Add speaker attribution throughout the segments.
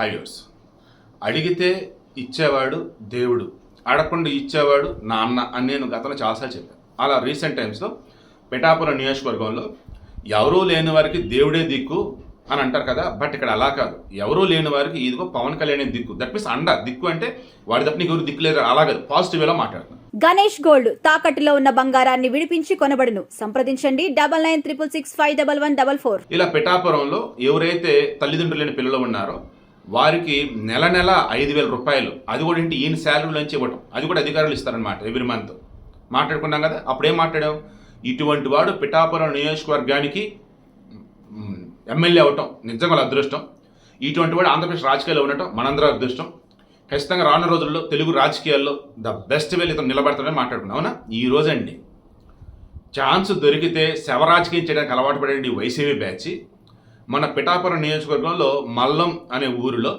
Speaker 1: హైవేర్స్ అడిగితే ఇచ్చేవాడు దేవుడు అడగకుండా ఇచ్చేవాడు నాన్న అని నేను గతంలో చాలాసార్లు చెప్పాను. అలా రీసెంట్ టైమ్స్లో పిఠాపురం నియోజకవర్గంలో ఎవరూ లేని వారికి దేవుడే దిక్కు అని అంటారు కదా బట్ ఇక్కడ అలా కాదు. ఎవరూ లేని వారికి ఇదిగో పవన్ కళ్యాణ్ దిక్కు. దట్ మీన్స్ అండ దిక్కు అంటే వాడి తప్ప నీకు ఎవరు దిక్కు లేదు అలా కాదు. పాజిటివ్ వేలో మాట్లాడుతున్నాను
Speaker 2: గణేష్ గోల్డ్ తాకట్టులో ఉన్న బంగారాన్ని విడిపించి కొనబడును. సంప్రదించండి double nine triple six five double one double four.
Speaker 1: ఇలా పిఠాపురంలో ఎవరైతే తల్లిదండ్రులు లేని పిల్లలు ఉన్నారో వారికి నెల నెల ఐదు వేల రూపాయలు. అది కూడా ఏంటి? ఈయన శాలరీ నుంచి ఇవ్వటం. అది కూడా అధికారులు ఇస్తారనమాట ఎవ్రీ మంత్ మాట్లాడుకున్నాం కదా? అప్పుడేం మాట్లాడాం ఇటువంటి వాడు పిఠాపురం నియోజకవర్గానికి ఎమ్మెల్యే అవటం నిజంగా వాళ్ళ అదృష్టం. ఇటువంటి వాడు ఆంధ్రప్రదేశ్ రాజకీయాల్లో ఉండటం మనందరూ అదృష్టం. ఖచ్చితంగా రానున్న రోజుల్లో తెలుగు రాజకీయాల్లో ద బెస్ట్ వేలు ఇతను నిలబడతాడని మాట్లాడుకున్నాం. అవునా? ఈ రోజండి. ఛాన్స్ దొరికితే శవ రాజకీయం చేయడానికి అలవాటు పడండి వైసీపీ బ్యాచ్ మన పిఠాపురం నియోజకవర్గంలో మల్లం అనే ఊరిలో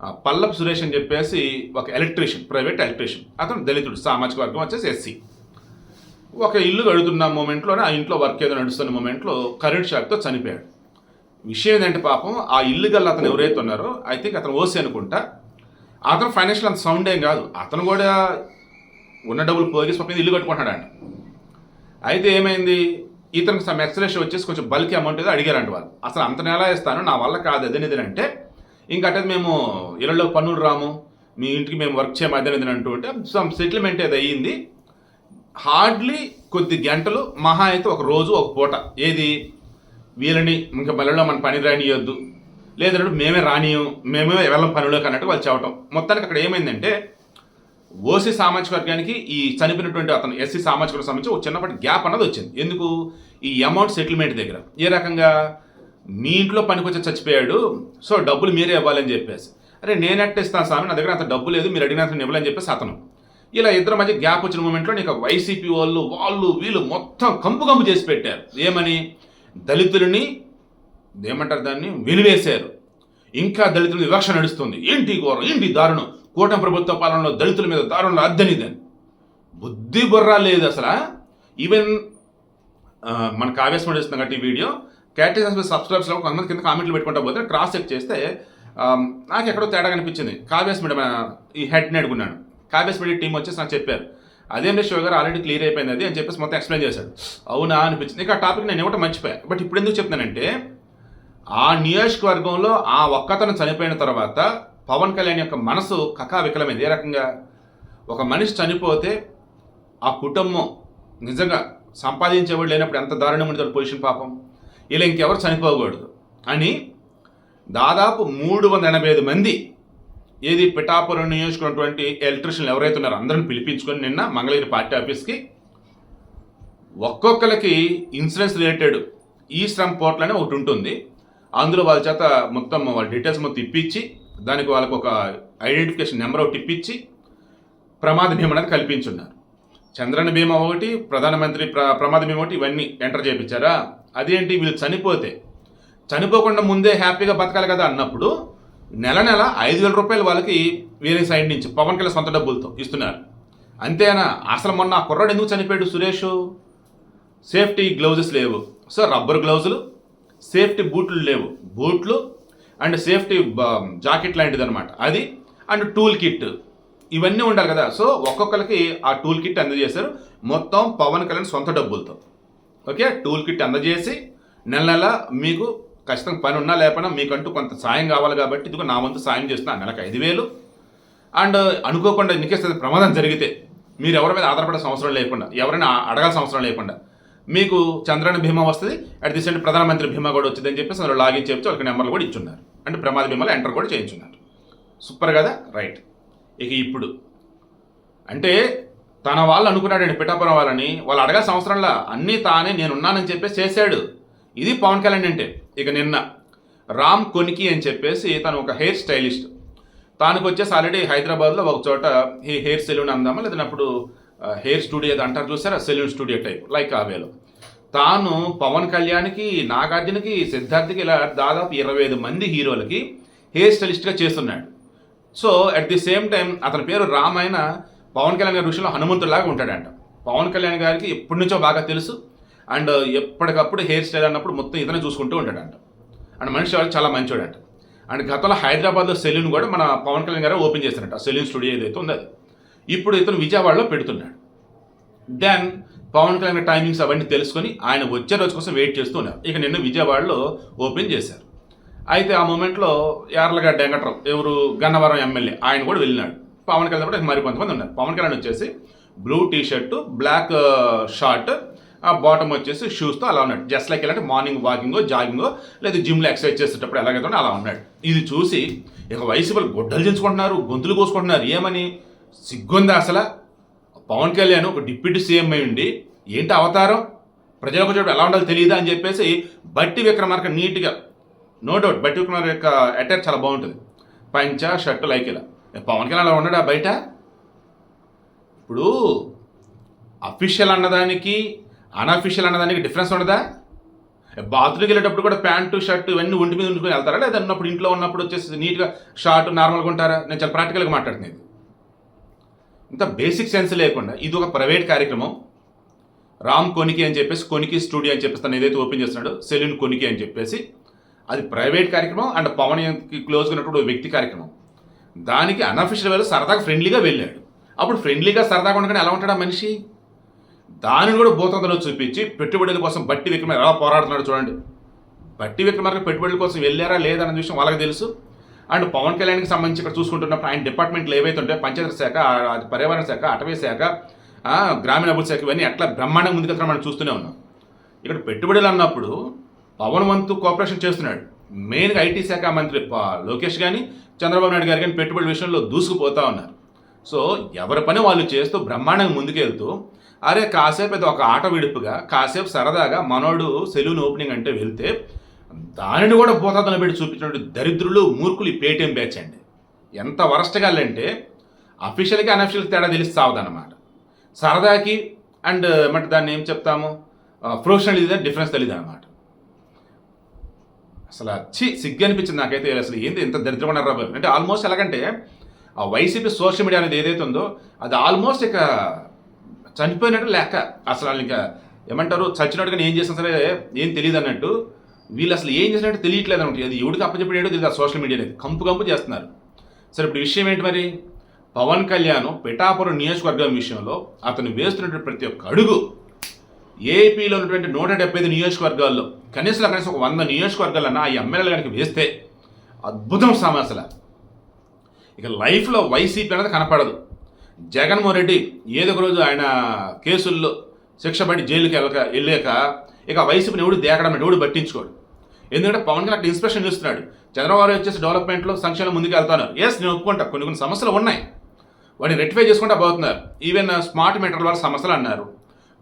Speaker 1: ఆ, పల్లప్ సురేష్ అని చెప్పేసి ఒక ఎలక్ట్రీషియన్ ప్రైవేట్ ఎలక్ట్రీషియన్. అతను దళితుడు సామాజిక వర్గం వచ్చేసి ఎస్సీ. ఒక ఇల్లు కడుతున్న మూమెంట్లోనే ఆ ఇంట్లో వర్క్ ఏదో నడుస్తున్న మూమెంట్లో కరెంట్ షాక్తో చనిపోయాడు. విషయం ఏంటంటే పాపం ఆ ఇల్లు గల్ల అతను ఎవరైతే ఉన్నారో ఐ థింక్ అతను ఓసి అనుకుంటా అతను ఫైనాన్షియల్ అంత సౌండ్ ఏం కాదు. అతను కూడా ఉన్న డబ్బులు పోగేసి పాపం ఇల్లు కట్టుకుంటున్నాడు అయితే ఏమైంది? ఇతనికి సమ్ ఎక్స్రేషన్ వచ్చేసి కొంచెం బల్క్ అమౌంట్ ఏదో అడిగారంట వాళ్ళు. అసలు అంత నెల ఇస్తాను నా వల్ల కాదు అదే అంటే ఇంకటే మేము ఇళ్ళలో పన్నులు రాము మీ ఇంటికి మేము వర్క్ చేయము అదే అంటూ ఉంటే సమ్ సెటిల్మెంట్ ఏదో అయ్యింది. హార్డ్లీ కొద్ది గంటలు మహా అయితే ఒక రోజు ఒక పూట. ఏది? వీళ్ళని ఇంకా మళ్ళీలో మన పని రానియొద్దు. లేదంటే మేమే రానియం మేమే వెళ్ళం పనిలోకి అన్నట్టు వాళ్ళు చెప్పటం. మొత్తానికి అక్కడ ఏమైందంటే ఓసీ సామాజిక వర్గానికి ఈ చనిపోయినటువంటి అతను ఎస్సీ సామాజిక వర్గం సంబంధించి ఒక చిన్నపాటి గ్యాప్ అన్నది వచ్చింది. ఎందుకు? ఈ అమౌంట్ సెటిల్మెంట్ దగ్గర. ఏ రకంగా? మీ ఇంట్లో పనికొచ్చి చచ్చిపోయాడు సో డబ్బులు మీరే ఇవ్వాలని చెప్పేసి. అరే నేను ఇస్తాను స్వామి నా దగ్గర అంత డబ్బు లేదు మీరు అడిగినంత నేను ఇవ్వాలని చెప్పేసి అతను. ఇలా ఇద్దరు మధ్య గ్యాప్ వచ్చిన మూమెంట్లో నీకు వైసీపీ వాళ్ళు వాళ్ళు వీళ్ళు మొత్తం కంపు కంపు చేసి పెట్టారు. ఏమని? దళితులని ఏమంటారు దాన్ని? వెలివేశారు. ఇంకా దళితుల వివక్ష నడుస్తుంది. ఏంటి ఘోరం? ఏంటి దారుణం? కూటమి ప్రభుత్వ పాలనలో దళితుల మీద దారుణంలో అద్దనిదని బుద్ధి బుర్ర లేదు అసలు. ఈవెన్ మన మనకు ఆవేశం నడుస్తుంది కాబట్టి ఈ వీడియో క్యాటరీస్ సబ్స్క్రైబ్స్లో కొంతమంది కింద కామెంట్లు పెట్టుకుంటా పోతే క్రాస్ చెక్ చేస్తే నాకు ఎక్కడో తేడా కనిపించింది. కావ్యాస్ మీడియం ఈ హెడ్ని అడుగున్నాను కావ్యాస్ మీడియా టీం వచ్చేసి నాకు చెప్పారు. అదేం షుగర్ ఆల్రెడీ క్లియర్ అయిపోయింది అది అని చెప్పేసి మొత్తం ఎక్స్ప్లెయిన్ చేశాడు. అవునా అనిపించింది. ఇక ఆ టాపిక్ నేను ఇవ్వటం మర్చిపోయాను. బట్ ఇప్పుడు ఎందుకు చెప్తున్నానంటే ఆ నియోజకవర్గంలో ఆ ఒక్కతను చనిపోయిన తర్వాత పవన్ కళ్యాణ్ యొక్క మనసు కకావికలమైంది. ఏ రకంగా? ఒక మనిషి చనిపోతే ఆ కుటుంబం నిజంగా సంపాదించేవాడు లేనప్పుడు ఎంత దారుణం ఉంటుంది పొజిషన్ పాపం. ఇలా ఇంకెవరు చనిపోకూడదు. అని దాదాపు మూడు వందల ఎనభై ఐదు మంది ఏది పిఠాపురం నియోజకమైనటువంటి ఎలక్ట్రీషియన్లు ఎవరైతే ఉన్నారో అందరిని పిలిపించుకొని నిన్న మంగళగిరి పార్టీ ఆఫీస్కి ఒక్కొక్కరికి ఇన్సూరెన్స్ రిలేటెడ్ ఈ శ్రమ్ పోర్టల్ అని ఒకటి ఉంటుంది. అందులో వాళ్ళ చేత మొత్తం వాళ్ళ డీటెయిల్స్ మొత్తం ఇప్పించి దానికి వాళ్ళకు ఒక ఐడెంటిఫికేషన్ నెంబర్ ఒకటి ఇప్పించి ప్రమాద భీమా అనేది కల్పించున్నారు. చంద్రన భీమా ఒకటి ప్రధానమంత్రి ప్ర ప్రమాద భీమా ఒకటి ఇవన్నీ ఎంటర్ చేయించారా? అదేంటి? వీళ్ళు చనిపోతే. చనిపోకుండా ముందే హ్యాపీగా బతకాలి కదా అన్నప్పుడు నెల నెల ఐదు వేల రూపాయలు వాళ్ళకి వేరే సైడ్ నుంచి పవన్ కళ్యాణ్ సొంత డబ్బులతో ఇస్తున్నారు. అంతేనా? అసలు మొన్న ఆ కుర్రాడు ఎందుకు చనిపోయాడు సురేష్? సేఫ్టీ గ్లౌజెస్ లేవు. సో రబ్బర్ గ్లౌజులు సేఫ్టీ బూట్లు లేవు. బూట్లు అండ్ సేఫ్టీ జాకెట్ లాంటిది అనమాట అది అండ్ టూల్ కిట్. ఇవన్నీ ఉండాలి కదా. సో ఒక్కొక్కరికి ఆ టూల్ కిట్ అందజేశారు. మొత్తం పవన్ కళ్యాణ్ సొంత డబ్బులతో. ఓకే? టూల్ కిట్ అందజేసి నెల నెల మీకు ఖచ్చితంగా పని ఉన్నా లేకపోయినా మీకంటూ కొంత సాయం కావాలి కాబట్టి ఇదిగో నా వంతు సాయం చేస్తున్నా నెలకు ఐదు వేలు. అండ్ అనుకోకుండా ఇన్కేస్ ప్రమాదం జరిగితే మీరు ఎవరి మీద ఆధారపడాల్సిన అవసరం లేకుండా ఎవరైనా అడగాల్సిన అవసరం లేకుండా మీకు చంద్రన బీమా వస్తుంది. అట్ ది సెంట్ ప్రధానమంత్రి బీమా కూడా వచ్చిందని చెప్పేసి అందులో లాగిన్ చెప్పి వాళ్ళకి నెంబర్లు కూడా ఇచ్చున్నారు. అంటే ప్రమాద బీమాలో ఎంటర్ కూడా చేయించున్నారు. సూపర్ కదా? రైట్. ఇక ఇప్పుడు అంటే తన వాళ్ళు అనుకున్నాడండి పిఠాపురం వాళ్ళని? వాళ్ళు అడగాల్సిన అవసరంలా అన్నీ తానే నేనున్నానని చెప్పేసి చేశాడు. ఇది పవన్ కళ్యాణ్ అంటే. ఇక నిన్న రామ్ కొనికి అని చెప్పేసి తను ఒక హెయిర్ స్టైలిస్ట్. తానికి వచ్చేసి ఆల్రెడీ హైదరాబాద్లో ఒక చోట ఈ హెయిర్ సెలూన్ అందామా? లేదంటే అప్పుడు హెయిర్ స్టూడియో అంటారు చూసారా? సెలూన్ స్టూడియో టైప్ లైక్ ఆవేలో తాను పవన్ కళ్యాణ్కి నాగార్జునకి సిద్ధార్థకి ఇలా దాదాపు ఇరవై ఐదు మంది హీరోలకి హెయిర్ స్టైలిస్ట్గా చేస్తున్నాడు. So at the same time అతని పేరు రామాయణ పవన్ కళ్యాణ్ గారి విషయంలో హనుమంతులాగా ఉంటాడంట. పవన్ కళ్యాణ్ గారికి ఎప్పటి నుంచో బాగా తెలుసు. అండ్ ఎప్పటికప్పుడు హెయిర్ స్టైల్ అన్నప్పుడు మొత్తం ఇతనే చూసుకుంటూ ఉంటాడంట. అండ్ మనిషి వాళ్ళు చాలా మంచోడంట. అండ్ గతంలో హైదరాబాద్లో సెలూన్ కూడా మన పవన్ కళ్యాణ్ గారు ఓపెన్ చేశారంట. ఆ సెలూన్ స్టూడియో ఏదైతే ఉందో అది. ఇప్పుడు ఇతను విజయవాడలో పెడుతున్నాడు. దెన్ పవన్ కళ్యాణ్ టైమింగ్స్ అవన్నీ తెలుసుకొని ఆయన వచ్చే రోజు కోసం వెయిట్ చేస్తూ ఉన్నారు. ఇక నిన్న విజయవాడలో ఓపెన్ చేశారు. అయితే ఆ మూమెంట్లో యార్లగడ్డ వెంకట్రావు ఎవరు? గన్నవరం ఎమ్మెల్యే ఆయన కూడా వెళ్ళినాడు. పవన్ కళ్యాణ్ కూడా మరి కొంతమంది ఉన్నారు. పవన్ కళ్యాణ్ వచ్చేసి blue T shirt black short ఆ బాటమ్ వచ్చేసి షూస్తో అలా ఉన్నాడు. జస్ట్ లైక్ ఇలాంటి మార్నింగ్ వాకింగో జాగింగో లేదా జిమ్లో ఎక్సర్సైజ్ చేసేటప్పుడు ఎలాగైతే అలా ఉన్నాడు. ఇది చూసి ఇక వయసు వాళ్ళు గొడ్డలు చించుకుంటున్నారు గొంతులు కోసుకుంటున్నారు. ఏమని? సిగ్గుందా అసలు? పవన్ కళ్యాణ్ ఒక డిప్యూటీ సీఎం అయి ఉండి ఏంటి అవతారం? ప్రజలకు చూడ ఎలా ఉండాలో తెలియదా అని చెప్పేసి బట్టి విక్రమార్క నీట్గా నో డౌట్ బట్టి విక్రమార్క యొక్క అటాక్ చాలా బాగుంటుంది. పంచ షర్ట్ లైక్ ఇలా పవన్ కళ్యాణ్ అలా ఉండడా బయట? ఇప్పుడు అఫీషియల్ అన్నదానికి అనఫీషియల్ అన్నదానికి డిఫరెన్స్ ఉండదా? బాత్రూమ్కి వెళ్ళేటప్పుడు కూడా ప్యాంటు షర్ట్ ఇవన్నీ ఒంటి మీద ఉంచుకొని వెళ్తారా? లేదా ఉన్నప్పుడు ఇంట్లో ఉన్నప్పుడు వచ్చేసి నీట్గా షార్ట్ నార్మల్గా ఉంటారా? నేను చాలా ప్రాక్టికల్గా మాట్లాడుతున్నాను ఇంత బేసిక్ సెన్స్ లేకుండా ఇది ఒక ప్రైవేట్ కార్యక్రమం. రామ్ కొనికి అని చెప్పేసి కొనికి స్టూడియో అని చెప్పేసి తను ఏదైతే ఓపెన్ చేస్తున్నాడో సెలూన్ కొనికి అని చెప్పేసి అది ప్రైవేట్ కార్యక్రమం అండ్ పవన్ క్లోజ్ ఉన్నటువంటి వ్యక్తి కార్యక్రమం. దానికి అనఫిషియల్ వేలు సరదాగా ఫ్రెండ్లీగా వెళ్ళాడు. అప్పుడు ఫ్రెండ్లీగా సరదాగా ఉండగానే ఎలా ఉంటాడు ఆ మనిషి? దానిని కూడా భూతంతలో చూపించి పెట్టుబడుల కోసం బట్టి విక్రమ ఎలా పోరాడుతున్నాడు చూడండి. బట్టి విక్రమార్క పెట్టుబడుల కోసం వెళ్ళారా లేదా అనే విషయం వాళ్ళకి తెలుసు. అండ్ పవన్ కళ్యాణ్కి సంబంధించి ఇక్కడ చూసుకుంటున్నప్పుడు ఆయన డిపార్ట్మెంట్లు ఏవైతే ఉంటాయో పంచాయతీ శాఖ పర్యావరణ శాఖ అటవీ శాఖ గ్రామీణ గ్రామీణాభివృద్ధి శాఖ ఇవన్నీ అట్లా బ్రహ్మాండంగా ముందుకెళ్తున్నా మనం చూస్తూనే ఉన్నాం. ఇక్కడ పెట్టుబడులు అన్నప్పుడు పవన్ వంతు కోఆపరేషన్ చేస్తున్నాడు. మెయిన్గా ఐటీ శాఖ మంత్రి లోకేష్ కానీ చంద్రబాబు నాయుడు గారు కానీ పెట్టుబడి విషయంలో దూసుకుపోతా ఉన్నారు. సో ఎవరి పని వాళ్ళు చేస్తూ బ్రహ్మాండంగా ముందుకెళ్తూ అరే కాసేపు ఇది ఒక ఆట విడుపుగా కాసేపు సరదాగా మనోడు సెలూన్ ఓపెనింగ్ అంటే వెళ్తే దానిని కూడా భూతాతను పెట్టి చూపించినట్టు దరిద్రులు మూర్ఖులు పేటీఎం బ్యాచ్ అండి. ఎంత వరస్ట్గా అంటే అఫీషియల్కి అన్అఫీషియల్ తేడా తెలిసి సావదన్నమాట. సరదాకి అండ్ ఏమంటే దాన్ని ఏం చెప్తాము? ప్రొఫెషనల్ ఇది డిఫరెన్స్ తెలియదు అనమాట అసలు చి సిగ్గు అనిపించింది నాకైతే. అసలు ఏంది ఇంత దరిద్రం రాబోయే అంటే ఆల్మోస్ట్ ఎలాగంటే ఆ వైసీపీ సోషల్ మీడియా అనేది ఏదైతే ఉందో అది ఆల్మోస్ట్ ఇక చనిపోయినట్టు లెక్క. అసలు వాళ్ళు ఇంకా ఏమంటారు? చచ్చినట్టుగా ఏం చేసినా సరే ఏం తెలియదు అన్నట్టు వీళ్ళు అసలు ఏం చేసినట్టు తెలియట్లేదు అనమాట. అది ఎవడికి అప్పచెప్పేటో తెలియదు ఆ సోషల్ మీడియా అనేది కంపు కంపు చేస్తున్నారు. సరే ఇప్పుడు విషయం ఏంటి మరి? పవన్ కళ్యాణ్ పిఠాపురం నియోజకవర్గం విషయంలో అతను వేస్తున్నటువంటి ప్రతి ఒక్క అడుగు ఏపీలో ఉన్నటువంటి నూట డెబ్బై ఐదు నియోజకవర్గాల్లో కనీసం కనీసం ఒక వంద నియోజకవర్గాలన్నా ఆ ఎమ్మెల్యేలు కనుక వేస్తే అద్భుతం సమస్యల ఇక లైఫ్లో వైసీపీ అనేది కనపడదు. జగన్మోహన్ రెడ్డి ఏదో ఒక రోజు ఆయన కేసుల్లో శిక్ష పడి జైలుకి వెళ్ళక వెళ్ళాక ఇక వైసీపీని ఎవడు దేకడం ఎవడు పట్టించుకోడు. ఎందుకంటే పవన్ కళ్యాణ్ అక్కడ ఇన్స్పిరేషన్ చూస్తున్నాడు. చంద్రబాబు వచ్చేసి డెవలప్మెంట్లో సంక్షేమం ముందుకు వెళ్తున్నారు. ఎస్ నేను ఒప్పుకుంటా. కొన్ని కొన్ని సమస్యలు ఉన్నాయి. వాటిని రెక్టిఫై చేసుకుంటా పోతున్నారు. ఈవెన్ స్మార్ట్ మీటర్ల వల్ల సమస్యలు అన్నారు.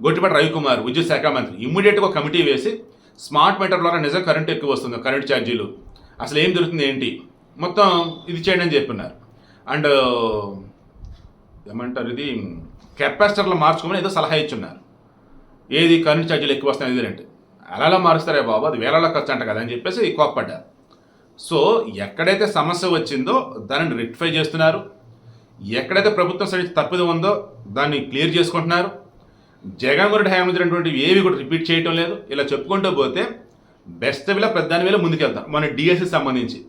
Speaker 1: గొట్టిపాటి రవికుమార్ విద్యుత్ శాఖ మంత్రి ఇమ్మీడియట్గా ఒక కమిటీ వేసి స్మార్ట్ మీటర్ ద్వారా నిజం కరెంట్ ఎక్కువ వస్తుంది కరెంట్ ఛార్జీలు అసలు ఏం జరుగుతుంది ఏంటి? మొత్తం ఇది చేయండి అని చెప్పినారు. అండ్ uh, ఏమంటారు ఇది? కెపాసిటర్లు మార్చుకోమని ఏదో సలహా ఇచ్చున్నారు. ఏది కరెంట్ ఛార్జీలు ఎక్కువ వస్తాయి ఇది అంటే అలా మారుస్తారే బాబు? అది వేలల ఖర్చు అంట కదా అని చెప్పేసి కోప్పడ్డారు. సో ఎక్కడైతే సమస్య వచ్చిందో దానిని రెక్టిఫై చేస్తున్నారు. ఎక్కడైతే ప్రభుత్వం సరి తప్పిదం ఉందో దాన్ని క్లియర్ చేసుకుంటున్నారు. జగన్మోహన్ రెడ్డి హయాంలో జరిగినటువంటి ఏవి కూడా రిపీట్ చేయటం లేదు. ఇలా చెప్పుకుంటూ పోతే బెస్ట్ వేళ ప్రధాని వేళ ముందుకెళ్తాం. మన డిఎస్సి సంబంధించి.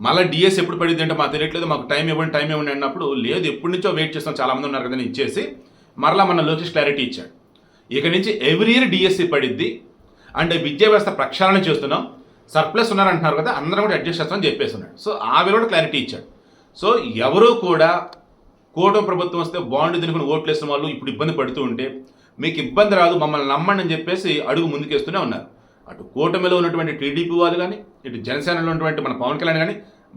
Speaker 1: మళ్ళీ డిఎస్ ఎప్పుడు పడింది అంటే మాకు తెలియట్లేదు. మాకు టైం ఇవ్వండి టైం ఇవ్వండి అన్నప్పుడు లేదు ఎప్పటి నుంచో వెయిట్ చేస్తాం. చాలామంది ఉన్నారు కదా అని ఇచ్చేసి. మరలా మన లోకేష్ క్లారిటీ ఇచ్చాడు. ఇక నుంచి ఎవ్రీ ఇయర్ డిఎస్సి పడిద్ది. అండ్ విద్యా వ్యవస్థ ప్రక్షాళన చేస్తున్నాం. సర్ప్లస్ ఉన్నారంటున్నారు కదా అందరం కూడా అడ్జస్ట్ చేస్తామని చెప్పేసి ఉన్నాడు. సో ఆ కూడా క్లారిటీ ఇచ్చాడు. సో ఎవరు కూడా కూటమి ప్రభుత్వం వస్తే బాండ్ తినుకుని ఓట్లు వేసిన వాళ్ళు ఇప్పుడు ఇబ్బంది పడుతూ ఉంటే మీకు ఇబ్బంది రాదు మమ్మల్ని నమ్మండి అని చెప్పేసి అడుగు ముందుకేస్తూనే ఉన్నారు. అటు కూటమిలో ఉన్నటువంటి టీడీపీ వాళ్ళు కానీ ఇటు జనసేనలో ఉన్నటువంటి మన పవన్ కళ్యాణ్ కానీ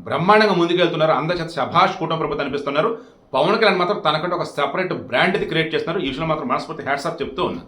Speaker 1: బ్రహ్మాండంగా ముందుకెళ్తున్నారు. అందరి చేత శభాష్ కూటమి ప్రభుత్వం అనిపిస్తున్నారు. పవన్ కళ్యాణ్ మాత్రం తనకంటే ఒక సెపరేట్ బ్రాండ్ క్రియేట్ చేస్తున్నారు. ఈ విషయంలో మాత్రం మనస్ఫూర్తి హ్యాట్సాప్ చెప్తూ ఉన్నారు.